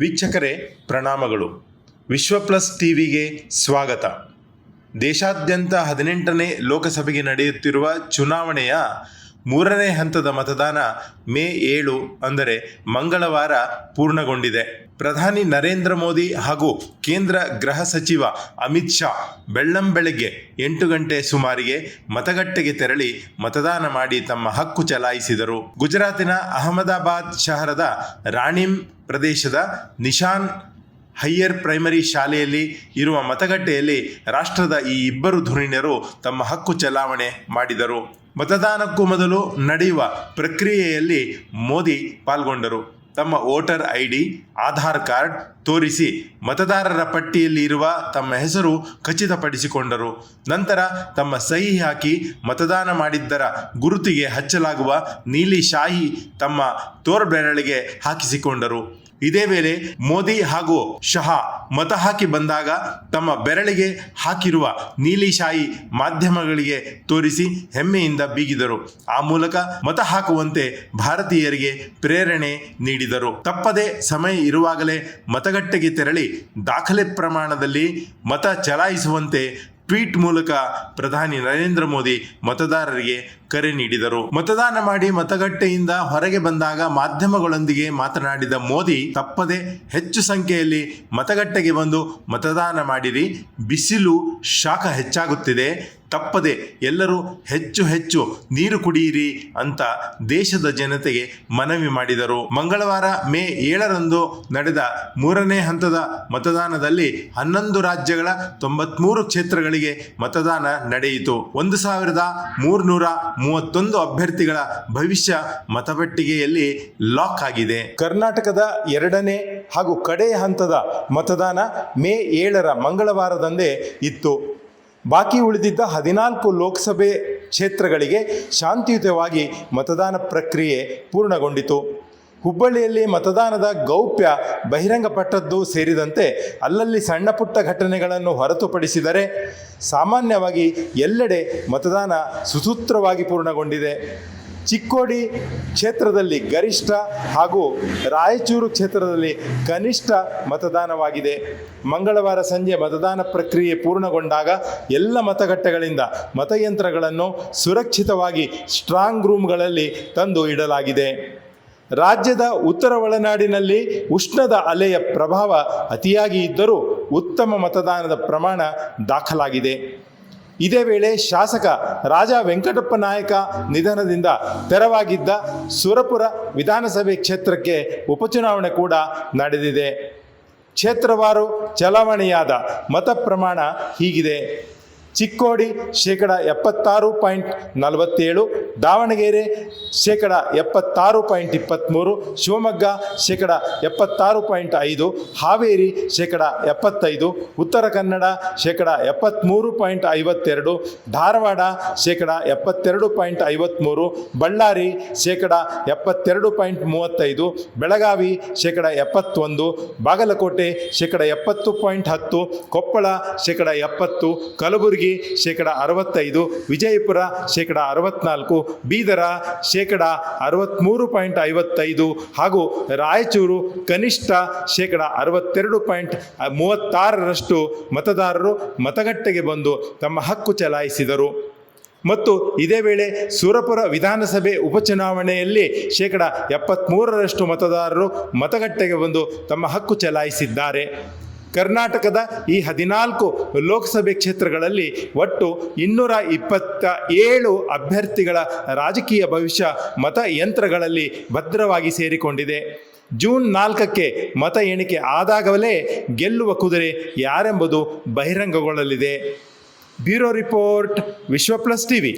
ವೀಕ್ಷಕರೇ, ಪ್ರಣಾಮಗಳು. ವಿಶ್ವ ಪ್ಲಸ್ ಟಿವಿಗೆ ಸ್ವಾಗತ. ದೇಶಾದ್ಯಂತ ಹದಿನೆಂಟನೇ ಲೋಕಸಭೆಗೆ ನಡೆಯುತ್ತಿರುವ ಚುನಾವಣೆಯ ಮೂರನೇ ಹಂತದ ಮತದಾನ ಮೇ ಏಳು ಅಂದರೆ ಮಂಗಳವಾರ ಪೂರ್ಣಗೊಂಡಿದೆ. ಪ್ರಧಾನಿ ನರೇಂದ್ರ ಮೋದಿ ಹಾಗೂ ಕೇಂದ್ರ ಗೃಹ ಸಚಿವ ಅಮಿತ್ ಶಾ ಬೆಳ್ಳಂಬೆಳಗ್ಗೆ ಎಂಟು ಗಂಟೆ ಸುಮಾರಿಗೆ ಮತಗಟ್ಟೆಗೆ ತೆರಳಿ ಮತದಾನ ಮಾಡಿ ತಮ್ಮ ಹಕ್ಕು ಚಲಾಯಿಸಿದರು. ಗುಜರಾತಿನ ಅಹಮದಾಬಾದ್ ಶಹರದ ರಾಣಿಮ್ ಪ್ರದೇಶದ ನಿಶಾನ್ ಹೈಯರ್ ಪ್ರೈಮರಿ ಶಾಲೆಯಲ್ಲಿ ಇರುವ ಮತಗಟ್ಟೆಯಲ್ಲಿ ರಾಷ್ಟ್ರದ ಈ ಇಬ್ಬರು ಧುರೀಣರು ತಮ್ಮ ಹಕ್ಕು ಚಲಾವಣೆ ಮಾಡಿದರು. ಮತದಾನಕ್ಕೂ ಮೊದಲು ನಡೆಯುವ ಪ್ರಕ್ರಿಯೆಯಲ್ಲಿ ಮೋದಿ ಪಾಲ್ಗೊಂಡರು. ತಮ್ಮ voter I D Aadhaar card ತೋರಿಸಿ ಮತದಾರರ ಪಟ್ಟಿಯಲ್ಲಿ ಇರುವ ತಮ್ಮ ಹೆಸರು ಖಚಿತಪಡಿಸಿಕೊಂಡರು. ನಂತರ ತಮ್ಮ ಸಹಿ ಹಾಕಿ ಮತದಾನ ಮಾಡಿದ್ದರ ಗುರುತಿಗೆ ಹಚ್ಚಲಾಗುವ ನೀಲಿ ಶಾಹಿ ತಮ್ಮ ತೋರ್ಬೆರಳಿಗೆ ಹಾಕಿಸಿಕೊಂಡರು. ಇದೇ ವೇಳೆ ಮೋದಿ ಹಾಗೂ ಶಹಾ ಮತ ಹಾಕಿ ಬಂದಾಗ ತಮ್ಮ ಬೆರಳಿಗೆ ಹಾಕಿರುವ ನೀಲಿ ಶಾಯಿ ಮಾಧ್ಯಮಗಳಿಗೆ ತೋರಿಸಿ ಹೆಮ್ಮೆಯಿಂದ ಬೀಗಿದರು. ಆ ಮೂಲಕ ಮತ ಹಾಕುವಂತೆ ಭಾರತೀಯರಿಗೆ ಪ್ರೇರಣೆ ನೀಡಿದರು. ತಪ್ಪದೆ ಸಮಯ ಇರುವಾಗಲೇ ಮತಗಟ್ಟೆಗೆ ತೆರಳಿ ದಾಖಲೆ ಪ್ರಮಾಣದಲ್ಲಿ ಮತ ಚಲಾಯಿಸುವಂತೆ ಟ್ವೀಟ್ ಮೂಲಕ ಪ್ರಧಾನಿ ನರೇಂದ್ರ ಮೋದಿ ಮತದಾರರಿಗೆ ಕರೆ ನೀಡಿದರು. ಮತದಾನ ಮಾಡಿ ಮತಗಟ್ಟೆಯಿಂದ ಹೊರಗೆ ಬಂದಾಗ ಮಾಧ್ಯಮಗಳೊಂದಿಗೆ ಮಾತನಾಡಿದ ಮೋದಿ, ತಪ್ಪದೆ ಹೆಚ್ಚು ಸಂಖ್ಯೆಯಲ್ಲಿ ಮತಗಟ್ಟೆಗೆ ಬಂದು ಮತದಾನ ಮಾಡಿರಿ. ಬಿಸಿಲು ಶಾಖ ಹೆಚ್ಚಾಗುತ್ತಿದೆ. ತಪ್ಪದೆ ಎಲ್ಲರೂ ಹೆಚ್ಚು ಹೆಚ್ಚು ನೀರು ಕುಡಿಯಿರಿ ಅಂತ ದೇಶದ ಜನತೆಗೆ ಮನವಿ ಮಾಡಿದರು. ಮಂಗಳವಾರ ಮೇ ಏಳರಂದು ನಡೆದ ಮೂರನೇ ಹಂತದ ಮತದಾನದಲ್ಲಿ ಹನ್ನೊಂದು ರಾಜ್ಯಗಳ ತೊಂಬತ್ಮೂರು ಕ್ಷೇತ್ರಗಳಿಗೆ ಮತದಾನ ನಡೆಯಿತು. ಒಂದು ಸಾವಿರದ ಮೂರ್ನೂರ ಮೂವತ್ತೊಂದು ಅಭ್ಯರ್ಥಿಗಳ ಭವಿಷ್ಯ ಮತಪಟ್ಟಿಗೆಯಲ್ಲಿ ಲಾಕ್ ಆಗಿದೆ. ಕರ್ನಾಟಕದ ಎರಡನೇ ಹಾಗೂ ಕಡೆಯ ಹಂತದ ಮತದಾನ ಮೇ ಏಳರ ಮಂಗಳವಾರದಂದೇ ಇತ್ತು. ಬಾಕಿ ಉಳಿದಿದ್ದ ಹದಿನಾಲ್ಕು ಲೋಕಸಭೆ ಕ್ಷೇತ್ರಗಳಿಗೆ ಶಾಂತಿಯುತವಾಗಿ ಮತದಾನ ಪ್ರಕ್ರಿಯೆ ಪೂರ್ಣಗೊಂಡಿತು. ಹುಬ್ಬಳ್ಳಿಯಲ್ಲಿ ಮತದಾನದ ಗೌಪ್ಯ ಬಹಿರಂಗಪಟ್ಟದ್ದು ಸೇರಿದಂತೆ ಅಲ್ಲಲ್ಲಿ ಸಣ್ಣ ಪುಟ್ಟ ಘಟನೆಗಳನ್ನು ಹೊರತುಪಡಿಸಿದರೆ ಸಾಮಾನ್ಯವಾಗಿ ಎಲ್ಲೆಡೆ ಮತದಾನ ಸುಸೂತ್ರವಾಗಿ ಪೂರ್ಣಗೊಂಡಿದೆ. ಚಿಕ್ಕೋಡಿ ಕ್ಷೇತ್ರದಲ್ಲಿ ಗರಿಷ್ಠ ಹಾಗೂ ರಾಯಚೂರು ಕ್ಷೇತ್ರದಲ್ಲಿ ಕನಿಷ್ಠ ಮತದಾನವಾಗಿದೆ. ಮಂಗಳವಾರ ಸಂಜೆ ಮತದಾನ ಪ್ರಕ್ರಿಯೆ ಪೂರ್ಣಗೊಂಡಾಗ ಎಲ್ಲ ಮತಗಟ್ಟೆಗಳಿಂದ ಮತಯಂತ್ರಗಳನ್ನು ಸುರಕ್ಷಿತವಾಗಿ ಸ್ಟ್ರಾಂಗ್ ರೂಮ್ಗಳಲ್ಲಿ ತಂದು ಇಡಲಾಗಿದೆ. ರಾಜ್ಯದ ಉತ್ತರ ಒಳನಾಡಿನಲ್ಲಿ ಉಷ್ಣದ ಅಲೆಯ ಪ್ರಭಾವ ಅತಿಯಾಗಿ ಇದ್ದರೂ ಉತ್ತಮ ಮತದಾನದ ಪ್ರಮಾಣ ದಾಖಲಾಗಿದೆ. ಇದೇ ವೇಳೆ ಶಾಸಕ ರಾಜ ವೆಂಕಟಪ್ಪ ನಾಯಕ ನಿಧನದಿಂದ ತೆರವಾಗಿದ್ದ ಸುರಪುರ ವಿಧಾನಸಭೆ ಕ್ಷೇತ್ರಕ್ಕೆ ಉಪಚುನಾವಣೆ ಕೂಡ ನಡೆದಿದೆ. ಕ್ಷೇತ್ರವಾರು ಚಲಾವಣೆಯಾದ ಮತ ಪ್ರಮಾಣ ಹೀಗಿದೆ. ಚಿಕ್ಕೋಡಿ ಶೇಕಡ ಎಪ್ಪತ್ತಾರು ಪಾಯಿಂಟ್ ನಲವತ್ತೇಳು, ದಾವಣಗೆರೆ ಶೇಕಡ ಎಪ್ಪತ್ತಾರು ಪಾಯಿಂಟ್ ಇಪ್ಪತ್ತ್ಮೂರು ಶಿವಮೊಗ್ಗ ಶೇಕಡ ಎಪ್ಪತ್ತಾರು ಪಾಯಿಂಟ್ ಐದು, ಹಾವೇರಿ ಶೇಕಡ ಎಪ್ಪತ್ತೈದು, ಉತ್ತರ ಕನ್ನಡ ಶೇಕಡ ಎಪ್ಪತ್ತ್ಮೂರು ಪಾಯಿಂಟ್ ಐವತ್ತೆರಡು, ಧಾರವಾಡ ಶೇಕಡ ಎಪ್ಪತ್ತೆರಡು ಪಾಯಿಂಟ್ ಐವತ್ತ್ಮೂರು ಬಳ್ಳಾರಿ ಶೇಕಡ ಎಪ್ಪತ್ತೆರಡು ಪಾಯಿಂಟ್ ಮೂವತ್ತೈದು, ಬೆಳಗಾವಿ ಶೇಕಡ ಎಪ್ಪತ್ತೊಂದು, ಬಾಗಲಕೋಟೆ ಶೇಕಡ ಎಪ್ಪತ್ತು ಪಾಯಿಂಟ್ ಹತ್ತು, ಕೊಪ್ಪಳ ಶೇಕಡ ಎಪ್ಪತ್ತು ಕಲಬುರಗಿ ಶೇಕಡ ಅರವತ್ತೈದು, ವಿಜಯಪುರ ಶೇಕಡ ಅರವತ್ನಾಲ್ಕು, ಬೀದರ ಶೇಕಡ ಅರವತ್ತ್ಮೂರು ಪಾಯಿಂಟ್ ಐವತ್ತೈದು ಹಾಗೂ ರಾಯಚೂರು ಕನಿಷ್ಠ ಶೇಕಡ ಅರವತ್ತೆರಡು ಪಾಯಿಂಟ್ ಮೂವತ್ತಾರರಷ್ಟು ಮತದಾರರು ಮತಗಟ್ಟೆಗೆ ಬಂದು ತಮ್ಮ ಹಕ್ಕು ಚಲಾಯಿಸಿದರು. ಮತ್ತು ಇದೇ ವೇಳೆ ಸುರಪುರ ವಿಧಾನಸಭೆ ಉಪಚುನಾವಣೆಯಲ್ಲಿ ಶೇಕಡ ಎಪ್ಪತ್ತ್ಮೂರರಷ್ಟು ಮತದಾರರು ಮತಗಟ್ಟೆಗೆ ಬಂದು ತಮ್ಮ ಹಕ್ಕು ಚಲಾಯಿಸಿದ್ದಾರೆ. ಕರ್ನಾಟಕದ ಈ ಹದಿನಾಲ್ಕು ಲೋಕಸಭೆ ಕ್ಷೇತ್ರಗಳಲ್ಲಿ ಒಟ್ಟು ಇನ್ನೂರ ಇಪ್ಪತ್ತ ಏಳು ಅಭ್ಯರ್ಥಿಗಳ ರಾಜಕೀಯ ಭವಿಷ್ಯ ಮತಯಂತ್ರಗಳಲ್ಲಿ ಭದ್ರವಾಗಿ ಸೇರಿಕೊಂಡಿದೆ. ಜೂನ್ ನಾಲ್ಕಕ್ಕೆ ಮತ ಎಣಿಕೆ ಆದಾಗಲೇ ಗೆಲ್ಲುವ ಕುದುರೆ ಯಾರೆಂಬುದು ಬಹಿರಂಗಗೊಳ್ಳಲಿದೆ. Bureau report Vishwa plus TV.